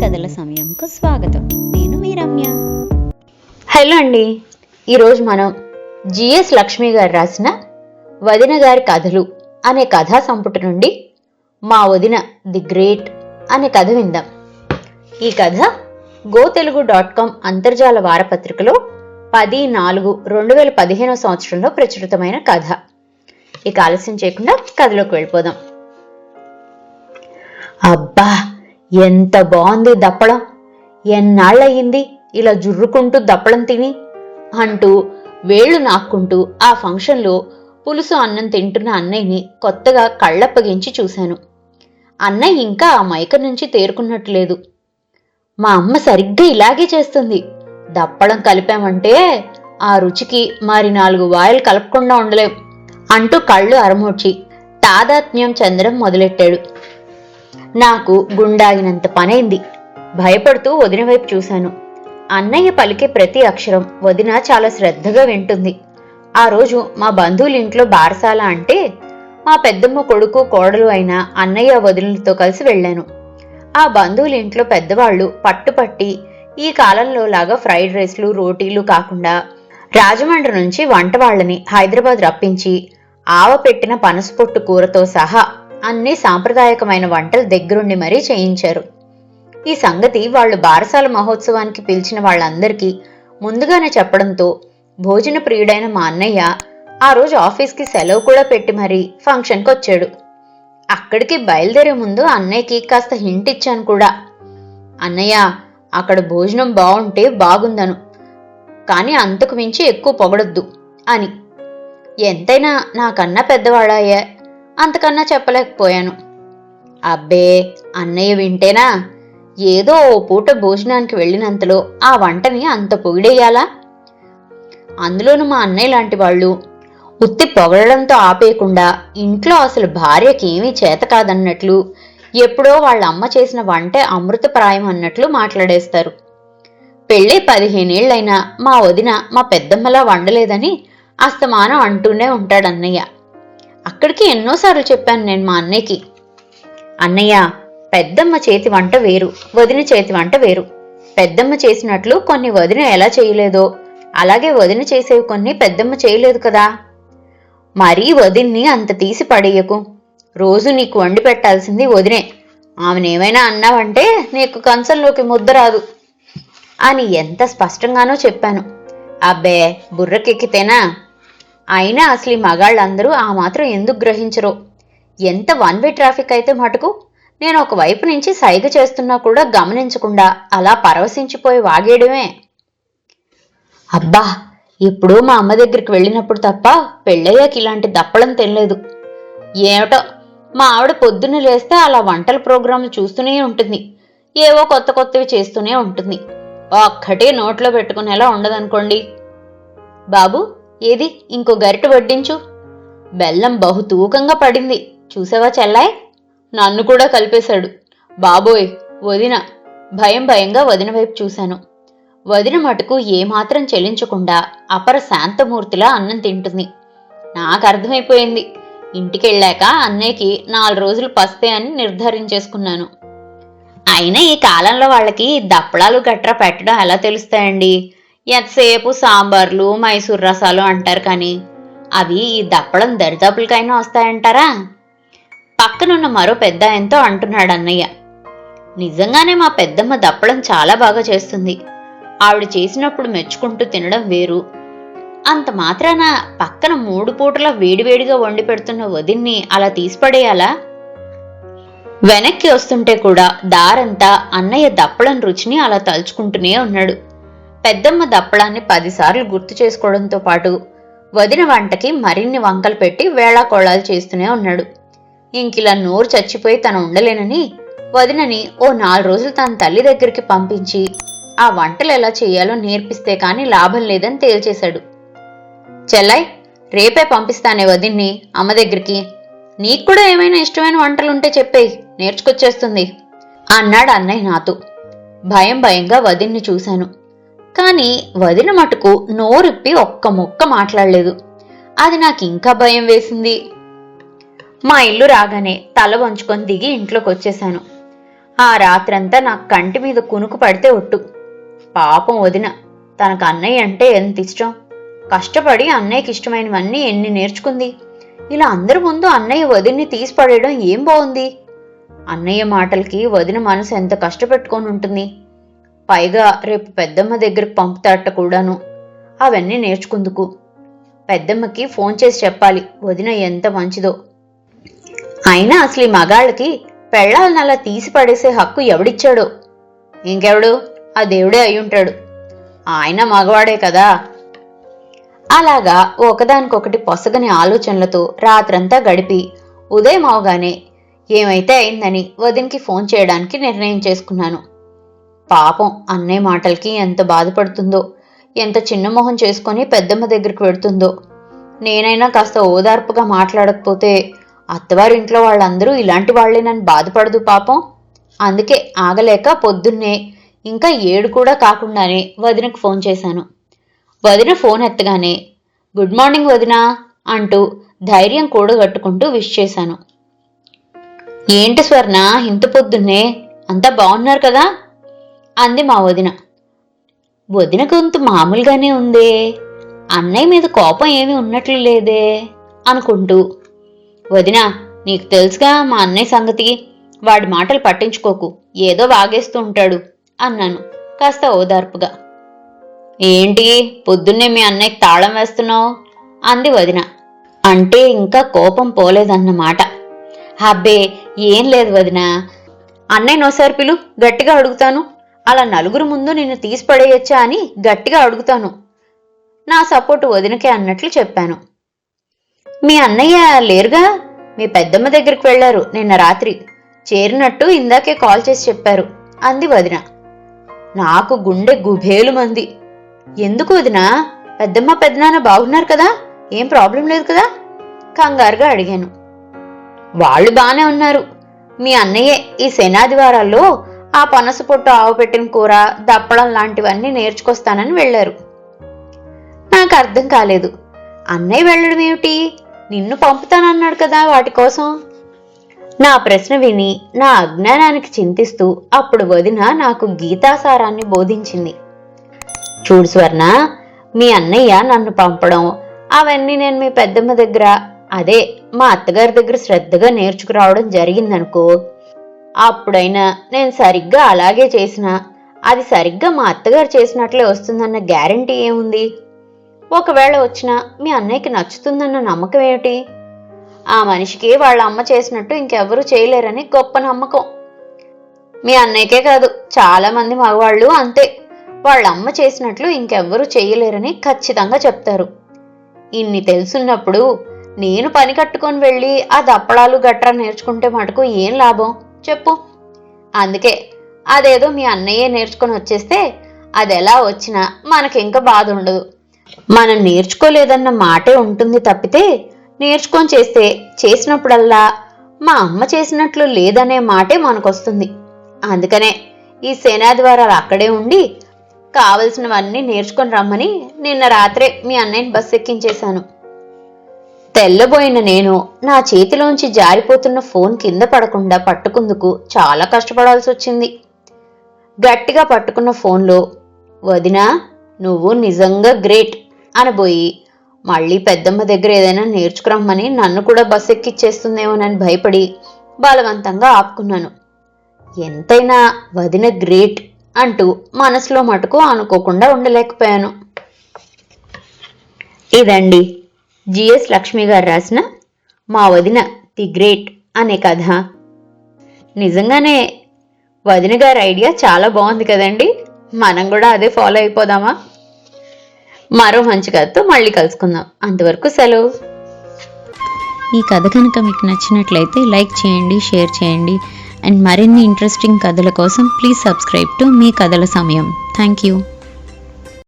కథల సమయంకు స్వాగతం. నేను మీ రమ్య. హలో అండి. ఈరోజు మనం జిఎస్ లక్ష్మి గారు రాసిన వదిన గారి కథలు అనే కథా సంపుటి నుండి మా వదిన ది గ్రేట్ అనే కథ విందాం. ఈ కథ గో తెలుగు డాట్ కామ్ అంతర్జాల వారపత్రికలో పది నాలుగు రెండు వేల పదిహేనవ సంవత్సరంలో ప్రచురితమైన కథ. ఇక ఆలస్యం చేయకుండా కథలోకి వెళ్ళిపోదాం. అబ్బా! ఎంత బాగుంది దప్పడం? ఎన్నాళ్ళయింది ఇలా జుర్రుకుంటూ దప్పడం తిని? అంటూ వేళ్ళు నాక్కుంటూ ఆ ఫంక్షన్లో పులుసు అన్నం తింటున్న అన్నయ్యని కొత్తగా కళ్ళప్పగించి చూశాను. అన్నయ్య ఇంకా ఆ మైక నుంచి తేరుకున్నట్టు లేదు మా అమ్మ సరిగ్గా ఇలాగే చేస్తుంది. దప్పడం కలిపామంటే ఆ రుచికి మరి నాలుగు వాయలు కలపకుండా ఉండలేం అంటూ కళ్ళు అరమూడ్చి తాదాత్మ్యం చెందడం మొదలెట్టాడు. నాకు గుండాగినంత పనైంది. భయపడుతూ వదిన వైపు చూశాను. అన్నయ్య పలికే ప్రతి అక్షరం వదిన చాలా శ్రద్ధగా వింటుంది. ఆ రోజు మా బంధువుల ఇంట్లో బారసాల అంటే మా పెద్దమ్మ కొడుకు కోడలు అయిన అన్నయ్య వదినలతో కలిసి వెళ్ళాను. ఆ బంధువుల ఇంట్లో పెద్దవాళ్ళు పట్టుపట్టి ఈ కాలంలో లాగా ఫ్రైడ్ రైస్లు రోటీలు కాకుండా రాజమండ్రి నుంచి వంట వాళ్ళని హైదరాబాద్ రప్పించి ఆవ పెట్టిన పనసపొట్టు కూరతో సహా అన్ని సాంప్రదాయకమైన వంటలు దగ్గరుండి మరీ చేయించారు. ఈ సంగతి వాళ్ళు బారసాల మహోత్సవానికి పిలిచిన వాళ్ళందరికీ ముందుగానే చెప్పడంతో భోజన ప్రియుడైన మా అన్నయ్య ఆ రోజు ఆఫీస్కి సెలవు కూడా పెట్టి మరీ ఫంక్షన్కి వచ్చాడు అక్కడికి బయలుదేరే ముందు అన్నయ్యకి కాస్త హింట్ ఇచ్చాను కూడా. అన్నయ్య అక్కడ భోజనం బాగుంటే బాగుందను కానీ అంతకు మించి ఎక్కువ పొగడొద్దు అని. ఎంతైనా నాకన్నా పెద్దవాడాయే అంతకన్నా చెప్పలేకపోయాను. అబ్బే అన్నయ్య వింటేనా? ఏదో ఓ పూట భోజనానికి వెళ్ళినంతలో ఆ వంటని అంత పొగిడేయాలా? అందులోనూ మా అన్నయ్య లాంటి వాళ్ళు ఉత్తి పొగడడంతో ఆపేయకుండా ఇంట్లో అసలు భార్యకి ఏమీ చేత కాదన్నట్లు ఎప్పుడో వాళ్ళ అమ్మ చేసిన వంటే అమృతప్రాయం అన్నట్లు మాట్లాడేస్తారు. పెళ్ళి పదిహేనేళ్ళైనా మా వదిన మా పెద్దమ్మలా వండలేదని అస్తమానం అంటూనే ఉంటాడు అన్నయ్య అక్కడికి ఎన్నోసార్లు చెప్పాను నేను మా అన్నయ్యకి. అన్నయ్య పెద్దమ్మ చేతి వంట వేరు వదిన చేతి వంట వేరు. పెద్దమ్మ చేసినట్లు కొన్ని వదిన ఎలా చేయలేదో అలాగే వదిన చేసేవి కొన్ని పెద్దమ్మ చేయలేదు కదా. మరీ వదిన్ని అంత తీసి పడేయకు. రోజు నీకు వండి పెట్టాల్సింది వదినే. ఆమెనేమైనా అన్నావంటే నీకు కంచంలోకి ముద్ద రాదు అని ఎంత స్పష్టంగానో చెప్పాను. అబ్బే బుర్రకెక్కితేనా? అయినా అసలు ఈ మగాళ్ళందరూ ఆ మాత్రం ఎందుకు గ్రహించరో? ఎంత వన్ వే ట్రాఫిక్ అయితే మటుకు? నేను ఒక వైపు నుంచి సైగ చేస్తున్నా కూడా గమనించకుండా అలా పరవశించిపోయి వాగేయడమే. అబ్బా ఎప్పుడూ మా అమ్మ దగ్గరికి వెళ్ళినప్పుడు తప్ప పెళ్ళయ్యాక ఇలాంటి దప్పడం తినలేదు. ఏమిటో మా ఆవిడ పొద్దున్న లేస్తే అలా వంటల ప్రోగ్రాంలు చూస్తూనే ఉంటుంది. ఏవో కొత్త కొత్తవి చేస్తూనే ఉంటుంది. ఒక్కటే నోట్లో పెట్టుకునేలా ఉండదనుకోండి. బాబు ఏది? ఇంకో గరిట వడ్డించు. బెల్లం బహు తూకంగా పడింది. చూసావా చెల్లాయ్? నన్ను కూడా కలిపేశాడు. బాబోయ్ వదిన. భయం భయంగా వదిన వైపు చూశాను. వదిన మటుకు ఏమాత్రం చెల్లించకుండా అపర శాంతమూర్తిలా అన్నం తింటుంది. నాకు అర్థమైపోయింది. ఇంటికెళ్ళాక అన్నయ్యకి నాలుగు రోజులు పస్తే అని నిర్ధారించేసుకున్నాను. అయినా ఈ కాలంలో వాళ్ళకి దప్పడాలు గట్రా పెట్టడం ఎలా తెలుస్తాయండి? ఎంతసేపు సాంబార్లు మైసూర్ రసాలు అంటారు కానీ అవి ఈ దప్పడం దరిదాపులకైనా వస్తాయంటారా? పక్కనున్న మరో పెద్ద ఆయనతో అంటున్నాడు అన్నయ్య. నిజంగానే మా పెద్దమ్మ దప్పడం చాలా బాగా చేస్తుంది. ఆవిడ చేసినప్పుడు మెచ్చుకుంటూ తినడం వేరు. అంత మాత్రాన పక్కన మూడు పూటల వేడివేడిగా వండి పెడుతున్న వదిన్ని అలా తీసిపడేయాలా? వెనక్కి వస్తుంటే కూడా దారంతా అన్నయ్య దప్పడం రుచిని అలా తలుచుకుంటూనే ఉన్నాడు. పెద్దమ్మ దప్పడాన్ని పదిసార్లు గుర్తు చేసుకోవడంతో పాటు వదిన వంటకి మరిన్ని వంకలు పెట్టి వేళాకోళాలు చేస్తూనే ఉన్నాడు. ఇంకిలా నోరు చచ్చిపోయి తను ఉండలేనని వదినని ఓ నాలుగు రోజులు తన తల్లి దగ్గరికి పంపించి ఆ వంటలు ఎలా చేయాలో నేర్పిస్తే కానీ లాభం లేదని తేల్చేశాడు. చెల్లాయ్ రేపే పంపిస్తానే వదిన్ని అమ్మ దగ్గరికి. నీకు కూడా ఏమైనా ఇష్టమైన వంటలుంటే చెప్పేయి నేర్చుకొచ్చేస్తుంది అన్నాడు అన్నయ్య నాతో. భయం భయంగా వదిన్ని చూశాను. కానీ వదిన మటుకు నోరిప్పి ఒక్క ముక్క మాట్లాడలేదు. అది నాకు ఇంకా భయం వేసింది. మా ఇల్లు రాగానే తల వంచుకొని దిగి ఇంట్లోకి వచ్చేశాను ఆ రాత్రంతా నా కంటి మీద కునుకు పడితే ఒట్టు. పాపం వదిన తనకు అన్నయ్య అంటే ఎంత ఇష్టం? కష్టపడి అన్నయ్యకి ఇష్టమైనవన్నీ ఎన్ని నేర్చుకుంది? ఇలా అందరి ముందు అన్నయ్య వదిన్ని తీసి పడేయడం ఏం బాగుంది అన్నయ్య మాటలకి వదిన మనసు ఎంత కష్టపెట్టుకొని ఉంటుంది? పైగా రేపు పెద్దమ్మ దగ్గరకు పంపుతాట కూడాను. అవన్నీ నేర్చుకుందుకు. పెద్దమ్మకి ఫోన్ చేసి చెప్పాలి వదిన ఎంత మంచిదో. అయినా అసలు ఈ మగాళ్ళకి పెళ్ళాలను అలా తీసి పడేసే హక్కు ఎవడిచ్చాడో? ఇంకెవడు? ఆ దేవుడే అయ్యుంటాడు. ఆయన మగవాడే కదా. అలాగా ఒకదానికొకటి పొసగని ఆలోచనలతో రాత్రంతా గడిపి ఉదయం అవగానే ఏమైతే అయిందని వదినికి ఫోన్ చేయడానికి నిర్ణయం చేసుకున్నాను. పాపం అన్నయ్య మాటలకి ఎంత బాధపడుతుందో ఎంత చిన్న మొహం చేసుకొని పెద్దమ్మ దగ్గరికి వెడుతుందో నేనైనా కాస్త ఓదార్పుగా మాట్లాడకపోతే అత్తవారింట్లో వాళ్ళందరూ ఇలాంటి వాళ్ళేనని బాధపడదు పాపం. అందుకే ఆగలేక పొద్దున్నే ఇంకా ఏడు కూడా కాకుండానే వదినకు ఫోన్ చేశాను. వదిన ఫోన్ ఎత్తగానే గుడ్ మార్నింగ్ వదినా అంటూ ధైర్యం కూడగట్టుకుంటూ విష్ చేశాను. ఏంటి స్వర్ణ ఇంత పొద్దున్నే? అంతా బాగున్నారు కదా? అంది మా వదిన. వదిన గొంతు మామూలుగానే ఉందే. అన్నయ్య మీద కోపం ఏమీ ఉన్నట్లు లేదే అనుకుంటూ. వదిన నీకు తెలుసుగా మా అన్నయ్య సంగతి వాడి మాటలు పట్టించుకోకు. ఏదో వాగేస్తూ ఉంటాడు అన్నాను కాస్త ఓదార్పుగా. ఏంటి? పొద్దున్నే మీ అన్నయ్యకి తాళం వేస్తున్నావు? అంది వదిన. అంటే ఇంకా కోపం పోలేదన్నమాట. అబ్బే ఏం లేదు వదిన. అన్నయ్య నోసారి పిలు గట్టిగా అడుగుతాను. అలా నలుగురు ముందు నిన్ను తీసిపడేయొచ్చా అని గట్టిగా అడుగుతాను. నా సపోర్ట్ వదినకే అన్నట్లు చెప్పాను. మీ అన్నయ్య లేరుగా? మీ పెద్దమ్మ దగ్గరికి వెళ్ళారు నిన్న రాత్రి. చేరినట్టు ఇందాకే కాల్ చేసి చెప్పారు. అంది వదిన. నాకు గుండె గుభేలు మంది ఎందుకు వదిన? పెద్దమ్మ పెద్దనాన్న బాగున్నారు కదా? ఏం ప్రాబ్లం లేదు కదా? కంగారుగా అడిగాను. వాళ్ళు బానే ఉన్నారు. మీ అన్నయ్య ఈ శనాదివారాల్లో ఆ పనస పొట్టు ఆవు పెట్టిన కూర దప్పడం లాంటివన్నీ నేర్చుకొస్తానని వెళ్ళారు. నాకు అర్థం కాలేదు. అన్నయ్య వెళ్ళడం ఏమిటి? నిన్ను పంపుతానన్నాడు కదా వాటి కోసం. నా ప్రశ్న విని నా అజ్ఞానానికి చింతిస్తూ అప్పుడు వదిన నాకు గీతాసారాన్ని బోధించింది. చూడు స్వర్ణ మీ అన్నయ్య నన్ను పంపడం అవన్నీ నేను మీ పెద్దమ్మ దగ్గర అదే మా అత్తగారి దగ్గర శ్రద్ధగా నేర్చుకురావడం జరిగిందనుకో అప్పుడైనా నేను సరిగ్గా అలాగే చేసినా అది సరిగ్గా మా అత్తగారు చేసినట్లే వస్తుందన్న గ్యారంటీ ఏముంది? ఒకవేళ వచ్చినా మీ అన్నయ్యకి నచ్చుతుందన్న నమ్మకం ఏమిటి? ఆ మనిషికి వాళ్ళ అమ్మ చేసినట్టు ఇంకెవ్వరూ చేయలేరని గొప్ప నమ్మకం. మీ అన్నయ్యకే కాదు చాలామంది మగవాళ్ళు అంతే. వాళ్ళ అమ్మ చేసినట్లు ఇంకెవ్వరూ చేయలేరని ఖచ్చితంగా చెప్తారు. ఇన్ని తెలుసున్నప్పుడు నేను పని కట్టుకొని వెళ్ళి ఆ దప్పడాలు గట్రా నేర్చుకుంటే మటుకు ఏం లాభం? చెప్పు. అందుకే అదేదో మీ అన్నయ్యే నేర్చుకొని వచ్చేస్తే అది ఎలా వచ్చినా మనకింక బాధ ఉండదు మనం నేర్చుకోలేదన్న మాటే ఉంటుంది తప్పితే నేర్చుకొని చేస్తే చేసినప్పుడల్లా మా అమ్మ చేసినట్లు లేదనే మాటే మనకొస్తుంది. అందుకనే ఈ సేనాద్వారాలు అక్కడే ఉండి కావలసినవన్నీ నేర్చుకొని రమ్మని నిన్న రాత్రే మీ అన్నయ్యని బస్సు ఎక్కించేశాను. తెల్లబోయిన నేను నా చేతిలోంచి జారిపోతున్న ఫోన్ కింద పడకుండా పట్టుకుందుకు చాలా కష్టపడాల్సి వచ్చింది. గట్టిగా పట్టుకున్న ఫోన్లో వదినా నువ్వు నిజంగా గ్రేట్ అనబోయి మళ్ళీ పెద్దమ్మ దగ్గర ఏదైనా నేర్చుకురమ్మని నన్ను కూడా బస్ ఎక్కిచ్చేస్తుందేమోనని భయపడి బలవంతంగా ఆపుకున్నాను. ఎంతైనా వదిన గ్రేట్ అంటూ మనసులో మటుకు అనుకోకుండా ఉండలేకపోయాను. ఇదండి జిఎస్ లక్ష్మి గారు రాసిన మా వదిన ది గ్రేట్ అనే కథ. నిజంగానే వదిన గారి ఐడియా చాలా బాగుంది కదండి. మనం కూడా అదే ఫాలో అయిపోదామా? మరో మంచి కథతో మళ్ళీ కలుసుకుందాం. అంతవరకు సెలవు. ఈ కథ కనుక మీకు నచ్చినట్లయితే లైక్ చేయండి షేర్ చేయండి. అండ్ మరిన్ని ఇంట్రెస్టింగ్ కథల కోసం ప్లీజ్ సబ్స్క్రైబ్ టు మీ కథల సమయం. Thank you.